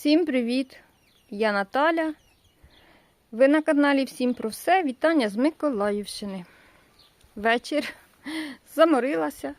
Всім привіт! Я Наталя. Ви на каналі Всім про все. Вітання з Миколаївщини. Вечір заморилася,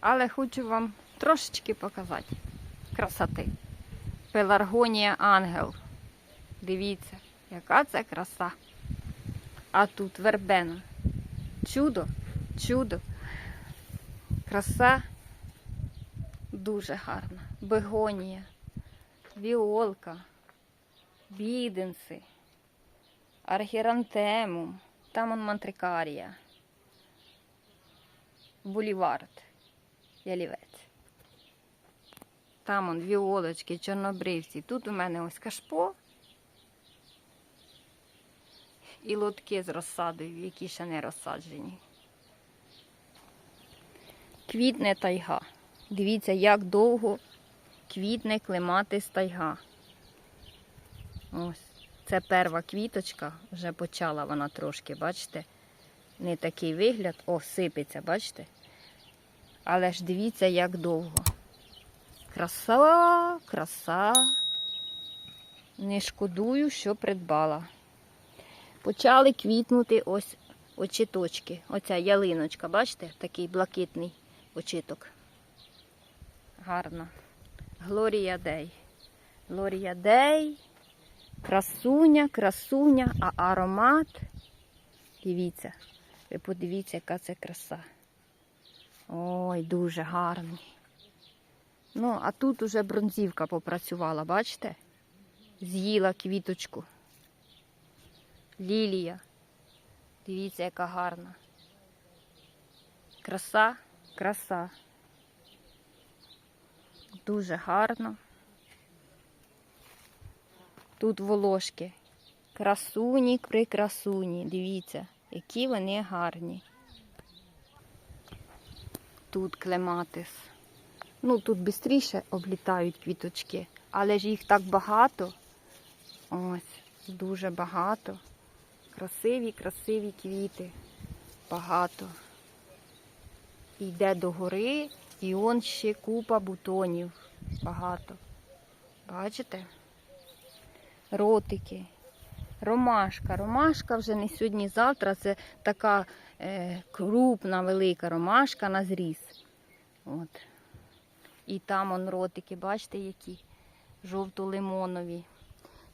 але хочу вам трошечки показати красоти. Пеларгонія ангел. Дивіться, яка це краса. А тут вербена. Чудо, чудо. Краса дуже гарна. Бегонія віолка, біденси, архірантемум, там он мантрикарія, булівард, ялівець. Там он віолочки, чорнобривці. Тут у мене ось кашпо і лотки з розсадою, які ще не розсаджені. Квітне тайга. Дивіться, як довго квітне клематис тайга. Ось. Це перша квіточка, вже почала вона трошки, бачите? Не такий вигляд. О, сипеться, бачите? Але ж дивіться, як довго. Краса, краса. Не шкодую, що придбала. Почали квітнути ось очіточки. Оця ялиночка, бачите? Такий блакитний очіток. Гарно. Глорія Дей. Глорія Дей. Красуня, красуня, а аромат. Дивіться, ви подивіться, яка це краса. Ой, дуже гарний. Ну, а тут уже бронзівка попрацювала, бачите? З'їла квіточку. Лілія. Дивіться, яка гарна. Краса, краса. Дуже гарно. Тут волошки. Красуні прикрасуні. Дивіться, які вони гарні. Тут клематис. Ну, тут швидше облітають квіточки, але ж їх так багато. Ось, дуже багато. Красиві, красиві квіти. Багато. Йде до гори, і он ще купа бутонів. Багато. Бачите? Ротики. Ромашка. Ромашка вже не сьогодні-завтра. Це така е, крупна, велика ромашка на зріз. От. І там он ротики, бачите, які жовто-лимонові.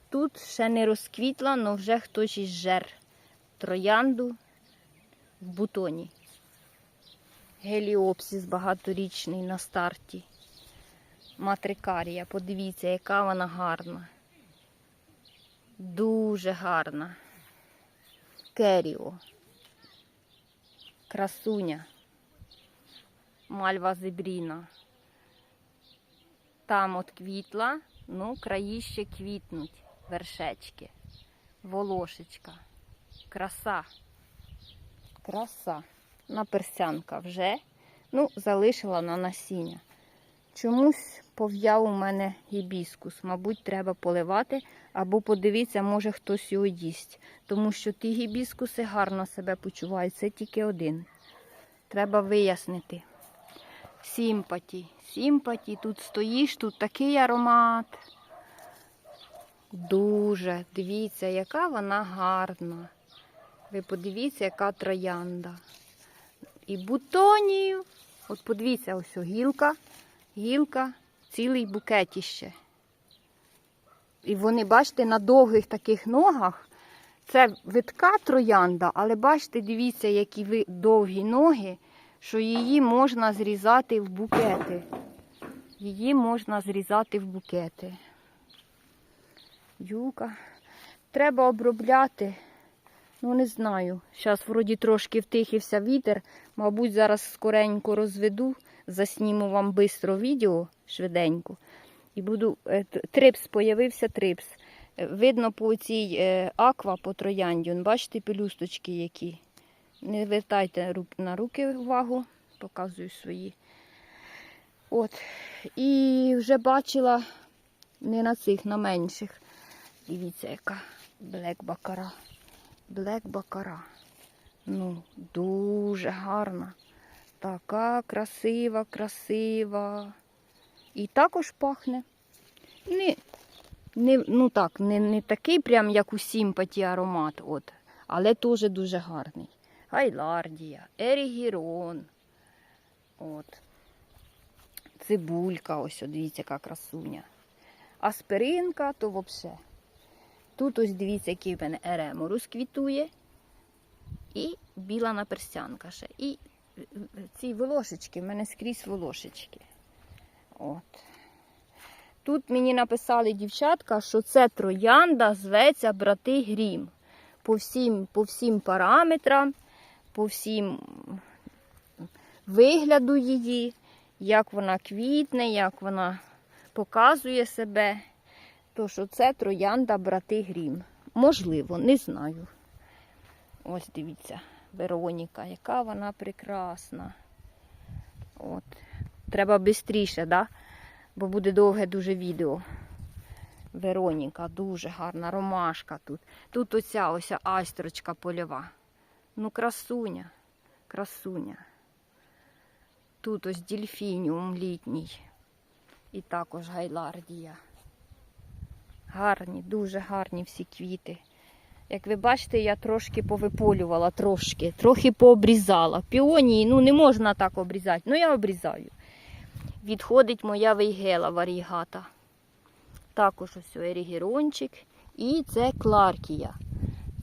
Тут ще не розквітла, але вже хтось із жер троянду в бутоні. Геліопсис багаторічний на старті. Матрикарія. Подивіться, яка вона гарна. Дуже гарна. Керіо. Красуня. Мальва зебріна. Там от квітла, ну, краї ще квітнуть вершечки. Волошечка. Краса. Краса. На персянка вже. Ну, залишила на насіння. Чомусь пов'яв у мене гібіскус. Мабуть, треба поливати або подивитися, може хтось його їсть. Тому що ті гібіскуси гарно себе почувають. Це тільки один. Треба вияснити. Сімпаті. Сімпаті. Тут стоїш, тут такий аромат. Дуже. Дивіться, яка вона гарна. Ви подивіться, яка троянда. І бутонів. От подивіться, ось гілка, гілка, цілий букет іще. І вони, бачите, на довгих таких ногах. Це витка троянда, але бачите, дивіться, які ви- довгі ноги, що її можна зрізати в букети. Її можна зрізати в букети. Юка. Треба обробляти. Ну, не знаю. Зараз вроді трошки втихився вітер. Мабуть, зараз скоренько розведу, засніму вам швидко відео швиденько. І буду. е, Трипс появився трипс. Видно по цій е, аква по троянді. Бачите, пелюсточки які. Не вертайте на руки увагу, показую свої. От. І вже бачила не на цих, на менших. Дивіться, яка блек бакара. Блек бакара. Ну, дуже гарна. Така красива, красива. І також пахне. Не, не, ну так, не, не такий прям, як у сімпаті аромат, от, але теж дуже гарний. Гайлардія, ерігірон. От. Цибулька, ось, дивіться, яка красуня. Аспиринка, то взагалі. Тут ось дивіться, який в мене ереморус квітує. І біла наперстянка ще. І е, е, ці волошечки, в мене скрізь волошечки. От. Тут мені написали дівчатка, що це троянда зветься брати Грім. По всім, по всім параметрам, по всім вигляду її, як вона квітне, як вона показує себе. То що це троянда брати Грім. Можливо, не знаю. Ось дивіться, Вероніка, яка вона прекрасна. От. Треба швидше, да? бо буде довге дуже відео. Вероніка, дуже гарна ромашка тут. Тут оця ось айстрочка польова. Ну, красуня, красуня. Тут ось дельфініум літній. І також гайлардія. Гарні, дуже гарні всі квіти. Як ви бачите, я трошки повиполювала, трошки, трохи пообрізала. Піонії, ну не можна так обрізати, ну я обрізаю. Відходить моя вейгела варігата. Також ось ерігірончик. І це кларкія.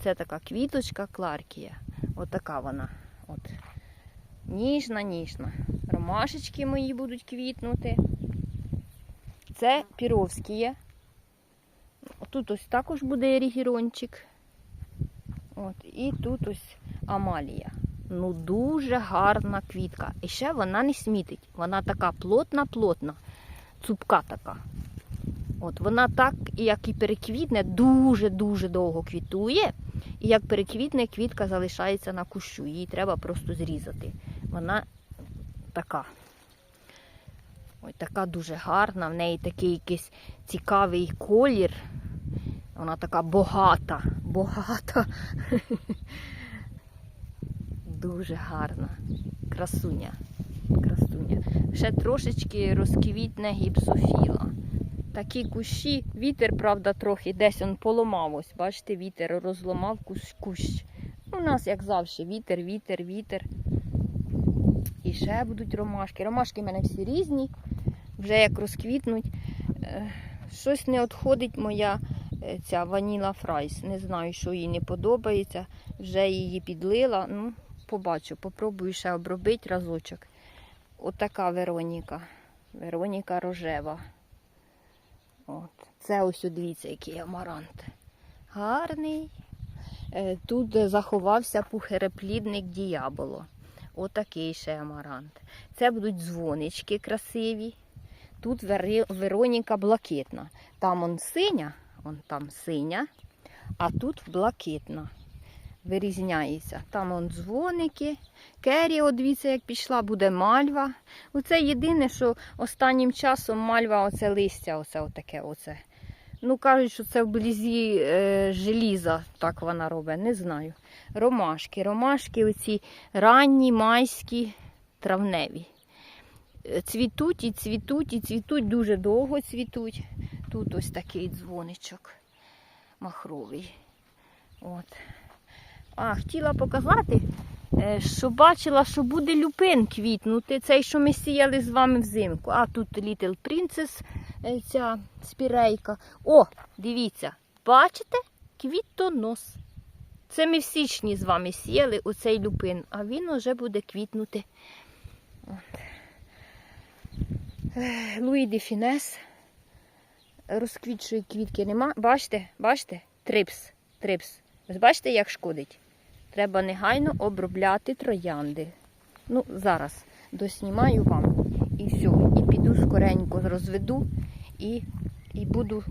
Це така квіточка кларкія. Отака вона. Ніжна, ніжна. Ромашечки мої будуть квітнути. Це піровські. Тут ось також буде ерігірончик. От, і тут ось амалія. Ну, дуже гарна квітка. І ще вона не смітить. Вона така плотна-плотна, цупка така. От, Вона так, як і переквітне, дуже-дуже довго квітує. І як переквітне, квітка залишається на кущу. Її треба просто зрізати. Вона така. Ой, така дуже гарна, в неї такий якийсь цікавий колір. Вона така богата, богата. Дуже гарна. Красуня. Красуня. Ще трошечки розквітне гіпсофіла. Такі кущі, вітер, правда, трохи десь он поламав. Ось, бачите, вітер розломав кущ. кущ. У нас, як завжди, вітер, вітер, вітер. І ще будуть ромашки. Ромашки в мене всі різні. Вже як розквітнуть. Е, Щось не відходить моя ця ваніла фрайс. Не знаю, що їй не подобається. Вже її підлила. Ну, побачу, попробую ще обробити разочок. Отака Вероніка. Вероніка рожева. От. Це ось дивіться, який амарант. Гарний. Е, Тут заховався пухереплідник діяболо. Отакий ще амарант. Це будуть дзвонички красиві. Тут Вероніка блакитна. Там он синя, он там синя, а тут блакитна. Вирізняється. Там он дзвоники. Кері, от дивіться, як пішла, буде мальва. Оце єдине, що останнім часом мальва, оце листя, оце отаке. Оце. Ну, кажуть, що це вблизі е, желіза, так вона робить, не знаю. Ромашки. Ромашки оці ранні, майські, травневі. Е, Цвітуть і цвітуть, і цвітуть, дуже довго цвітуть. Тут ось такий дзвоничок махровий. От. А, хотіла показати, е, що бачила, що буде люпин квітнути. Цей, що ми сіяли з вами взимку. А тут Little Princess, е, ця спірейка. О, дивіться, бачите? Квітонос. Це ми в січні з вами сіяли оцей люпин, а він уже буде квітнути. От. Луї де Фінес. Розквітшої квітки нема. Бачите, бачите? Трипс. Трипс. Ось бачите, як шкодить? Треба негайно обробляти троянди. Ну, зараз доснімаю вам і все. І піду скоренько розведу і, і буду.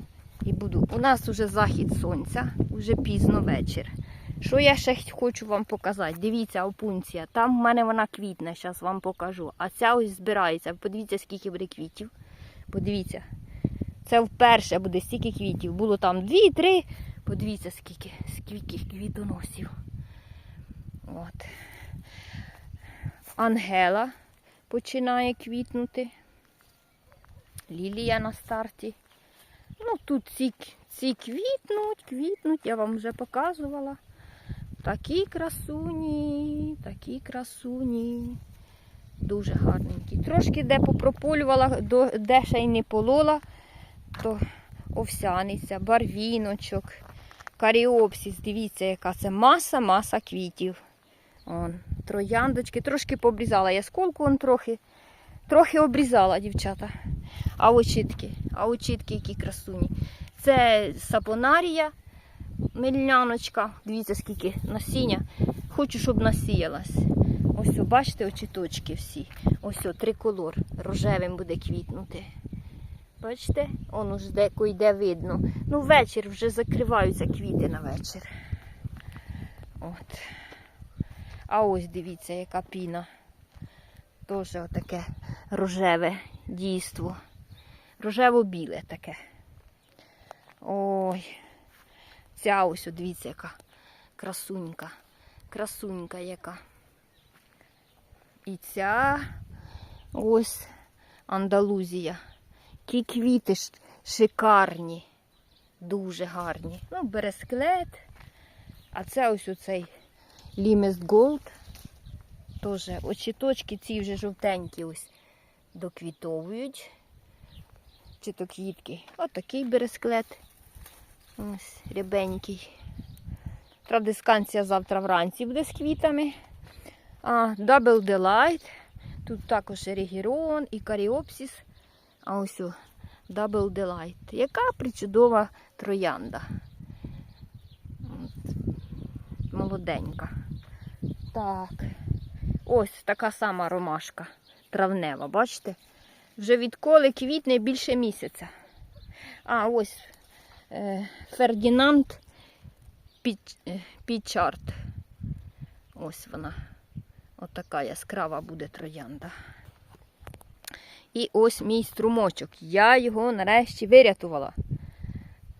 І буду. У нас уже захід сонця, вже пізно вечір. Що я ще хочу вам показати? Дивіться, опунція. Там в мене вона квітне, зараз вам покажу. А ця ось збирається. Подивіться, скільки буде квітів. Подивіться. Це вперше буде стільки квітів. Було там дві-три. Подивіться, скільки, скільки квітоносів. От. Ангела починає квітнути. Лілія на старті. Ну, тут ці, ці квітнуть, квітнуть, я вам вже показувала. Такі красуні, такі красуні. Дуже гарненькі. Трошки де попрополювала, де ще й не полола, то овсяниця, барвіночок, каріопсіс. Дивіться, яка це маса, маса квітів. Он, трояндочки. Трошки пообрізала я сколку, он трохи, трохи обрізала, дівчата. А очітки, а очітки, які красуні. Це сапонарія, мельняночка. Дивіться, скільки насіння. Хочу, щоб насіялась. Ось, бачите, очіточки всі. Ось триколор рожевим буде квітнути. Бачите? Он уж деко йде видно. Ну, ввечір вже закриваються квіти на вечір. От. А ось дивіться, яка піна. Теж отаке рожеве дійство. Рожево-біле таке. Ой. Ця ось, дивіться, яка красунька. Красунька яка. І ця ось Андалузія. Ті квіти шикарні, дуже гарні. Ну, бересклет. А це ось оцей Лімест Голд. Теж очіточки ці вже жовтенькі ось доквітовують. Чи то квітки. Отакий бересклет. Ось рябенький. Традисканція завтра вранці буде з квітами. А, Double Delight. Тут також регірон і каріопсіс. А ось о, Double Delight. Яка причудова троянда. Молоденька. Так. Ось така сама ромашка травнева, бачите? Вже відколи квітне більше місяця. А, ось е, Фердінанд е, Пічарт. Ось вона. Отака яскрава буде троянда. І ось мій струмочок. Я його нарешті вирятувала.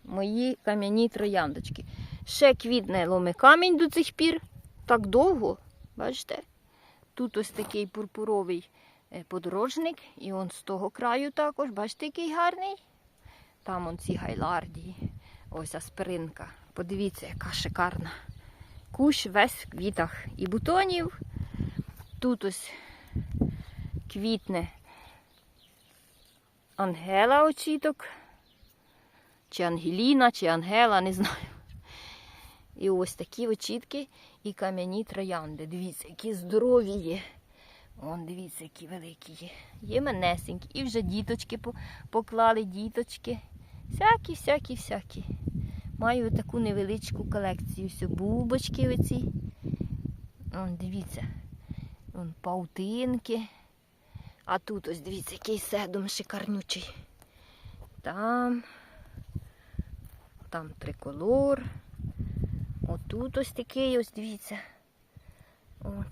Мої кам'яні трояндочки. Ще квітне ломи камінь до цих пір. Так довго. Бачите? Тут ось такий пурпуровий е, подорожник. І он з того краю також. Бачите, який гарний. Там он ці гайлардії. Ось аспиринка. Подивіться, яка шикарна. Кущ весь в квітах і бутонів. Тут ось квітне Ангела очіток. Чи Ангеліна, чи Ангела, не знаю. І ось такі очітки і кам'яні троянди. Дивіться, які здорові є. Вон, дивіться, які великі є. Є менесенькі. І вже діточки поклали, діточки. Всякі, всякі, всякі. Маю таку невеличку колекцію. Все, бубочки оці. Вон, дивіться. Вон, паутинки. А тут ось дивіться, який седум шикарнючий. Там. Там триколор. Отут ось такий ось, дивіться. От.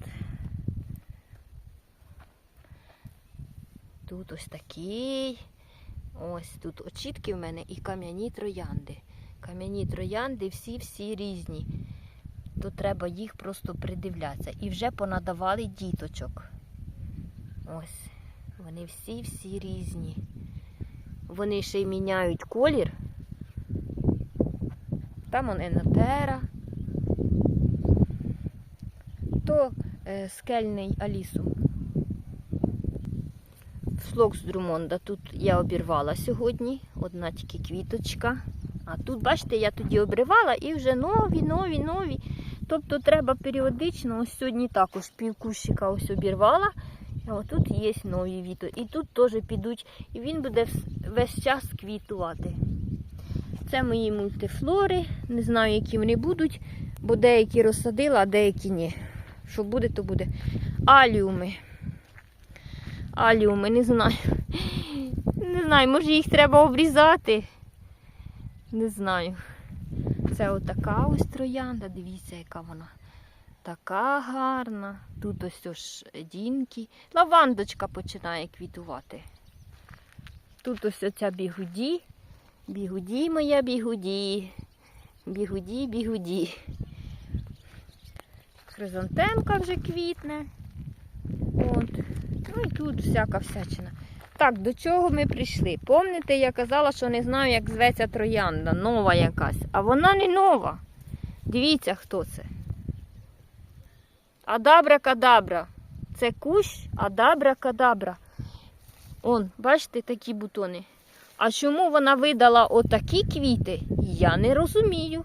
Тут ось такий. Ось тут очітки в мене і кам'яні троянди. Кам'яні троянди всі-всі різні. То треба їх просто придивлятися. І вже понадавали діточок. Ось. Вони всі-всі різні. Вони ще й міняють колір. Там он енотера. То е, скельний алісум. Флокс Друмонда тут я обірвала сьогодні. Одна тільки квіточка. А тут, бачите, я тоді обривала і вже нові, нові, нові. Тобто треба періодично, ось сьогодні також півкущика ось обірвала. А отут є нові віто. І тут теж підуть, і він буде весь час квітувати. Це мої мультифлори. Не знаю, які вони будуть, бо деякі розсадила, а деякі ні. Що буде, то буде. Аліуми. Аліуми, не знаю. Не знаю, може їх треба обрізати. Не знаю. Це отака ось троянда, дивіться, яка вона. Така гарна. Тут ось ось дінки. Лавандочка починає квітувати. Тут ось оця бігуді. Бігуді моя бігуді. Бігуді, бігуді. Хризантемка вже квітне. От. Ну і тут всяка всячина. Так, до чого ми прийшли? Помните, я казала, що не знаю, як зветься троянда, нова якась. А вона не нова. Дивіться, хто це. Адабра-кадабра. Це кущ адабра-кадабра. Он, бачите, такі бутони. А чому вона видала отакі квіти, я не розумію.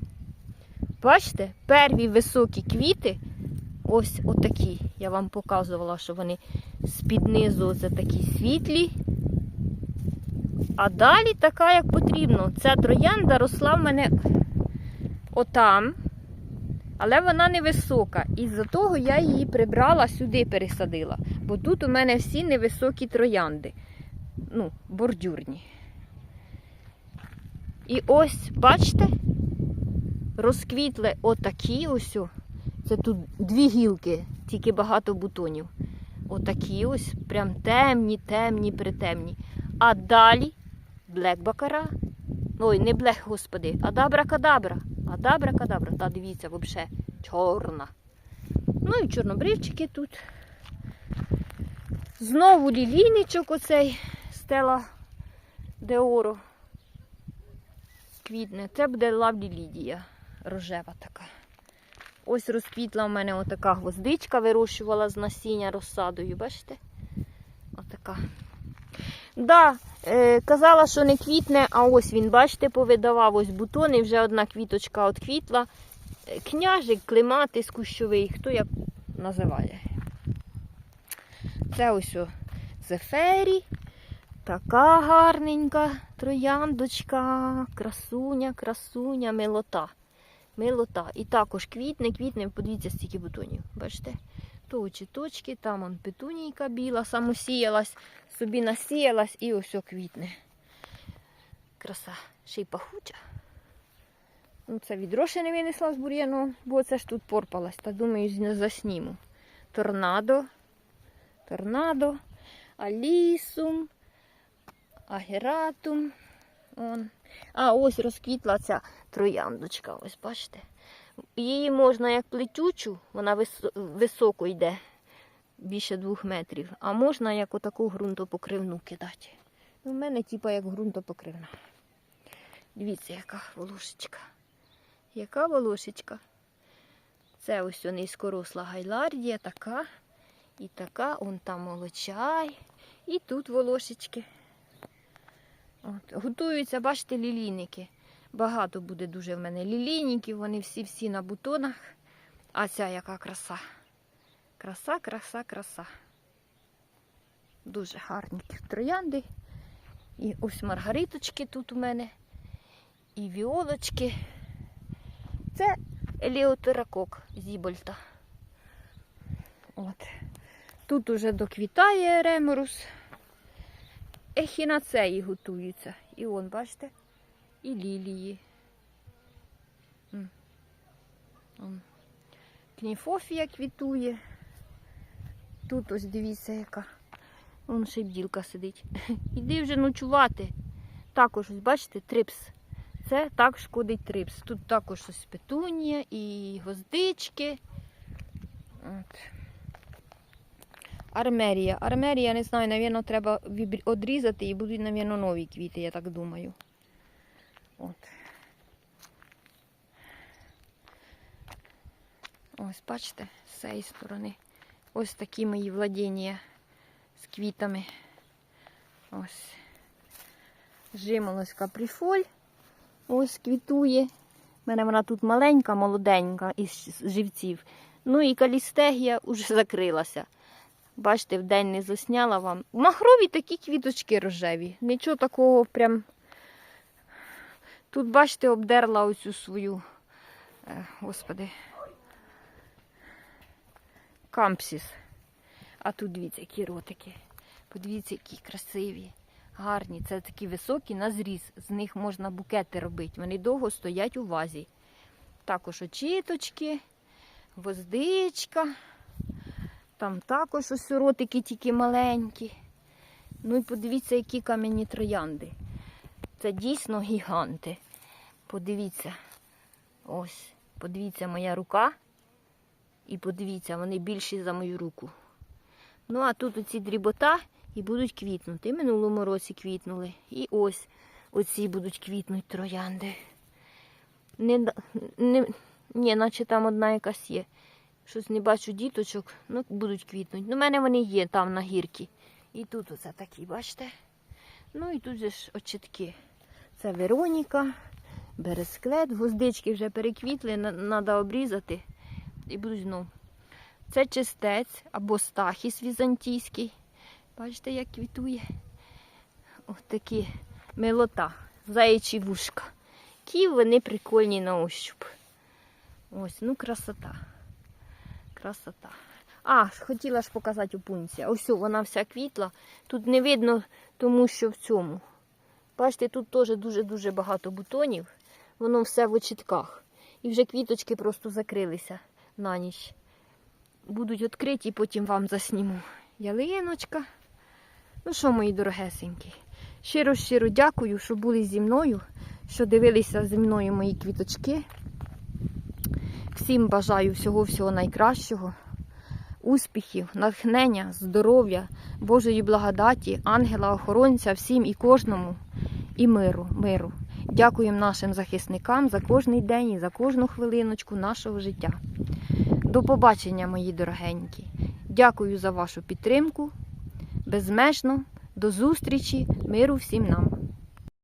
Бачите, перві високі квіти, ось отакі. Я вам показувала, що вони з-під низу це такі світлі. А далі така, як потрібно. Ця троянда росла в мене отам, але вона невисока. І-за того я її прибрала сюди, пересадила. Бо тут у мене всі невисокі троянди. Ну, бордюрні. І ось, бачите, розквітли отакі ось. Це тут дві гілки, тільки багато бутонів. Отакі ось, прям темні, темні, притемні. А далі блек бакара. Ой, не блек, господи, а А дабра-кадабра. Та дивіться, взагалі, чорна. Ну і чорнобривчики тут. Знову лілійничок оцей стела Деоро. Квітне. Це буде лавлі Лідія. Рожева така. Ось розквітла у мене отака гвоздичка, вирощувала з насіння розсадою, бачите? Отака. Да, е, казала, що не квітне, а ось він, бачите, повидавав ось бутони, вже одна квіточка отквітла. Е, Княжик, клематис кущовий, хто як називає. Це ось о зефері. Така гарненька трояндочка, красуня, красуня, милота. Милота. І також квітне, квітне, подивіться, стільки бутонів. Бачите? То точки, там он петунійка біла, самосіялась, собі насіялась і ось квітне. Краса. Ще й пахуча. Ну, це відро ще не винесла з бур'яну, бо це ж тут порпалась. Та думаю, засніму. Торнадо. Торнадо. Алісум. Агератум. Он. А ось розквітла ця трояндочка. Ось бачите. Її можна як плетючу, вона високо йде, більше двох метрів. А можна як отаку ґрунтопокривну кидати. У мене типа як ґрунтопокривна. Дивіться, яка волошечка. Яка волошечка. Це ось низькоросла гайлардія, така і така, он там молочай. І тут волошечки. От. Готуються, бачите, лілійники. Багато буде дуже в мене лілійників, вони всі-всі на бутонах. А ця яка краса. Краса, краса, краса. Дуже гарні троянди. І ось маргариточки тут у мене. І віолочки. Це еліотеракок зібольта. От. Тут уже доквітає реморус. Ехінацеї готуються. І он, бачите, і лілії. Кніфофія квітує. Тут ось дивіться, яка. Вон ще й бділка сидить. Іди вже ночувати. Також, ось, бачите, трипс. Це так шкодить трипс. Тут також ось петунія і гвоздички. От. Армерія. Армерія, не знаю, навірно, треба одрізати і будуть, навірно, нові квіти, я так думаю. От. Ось, бачите, з цієї сторони. Ось такі мої владіння з квітами. Ось. Жимолость каприфоль. Ось квітує. У мене вона тут маленька, молоденька із живців. Ну і калістегія вже закрилася. Бачите, вдень не засняла вам. Махрові такі квіточки рожеві. Нічого такого прям. Тут, бачите, обдерла оцю свою. е, Господи. Кампсіс. А тут дивіться, які ротики. Подивіться, які красиві, гарні. Це такі високі на зріз. З них можна букети робити. Вони довго стоять у вазі. Також очіточки, гвоздичка. Там також ось ротики тільки маленькі. Ну і подивіться, які кам'яні троянди. Це дійсно гіганти. Подивіться. Ось, подивіться, моя рука. І подивіться, вони більші за мою руку. Ну, а тут оці дрібота, І будуть квітнути. І минулому році квітнули. І ось оці будуть квітнути троянди. Не, не, ні, наче там одна якась є. Щось не бачу діточок, ну будуть квітнути. Ну, в мене вони є там на гірці. І тут оце такі, бачите? Ну і тут же ж очітки. Це Вероніка, бересклет, гвоздички вже переквітли, треба обрізати і будуть знов. Це чистець або стахіс візантійський. Бачите, як квітує. Ось такі милота, заячі вушка. Які вони прикольні на ощуп. Ось, ну красота. Красота. А, хотіла ж показати опунція. Ось вона вся квітла. Тут не видно, тому що в цьому. Бачите, тут теж дуже-дуже багато бутонів. Воно все в очітках. І вже квіточки просто закрилися на ніч. Будуть відкриті, потім вам засніму. Ялиночка. Ну що, мої дорогесенькі, щиро-щиро дякую, що були зі мною, що дивилися зі мною мої квіточки. Всім бажаю всього-всього найкращого, успіхів, натхнення, здоров'я, Божої благодаті, ангела-охоронця всім і кожному, і миру, миру. Дякуємо нашим захисникам за кожний день і за кожну хвилиночку нашого життя. До побачення, мої дорогенькі. Дякую за вашу підтримку. Безмежно. До зустрічі, миру всім нам.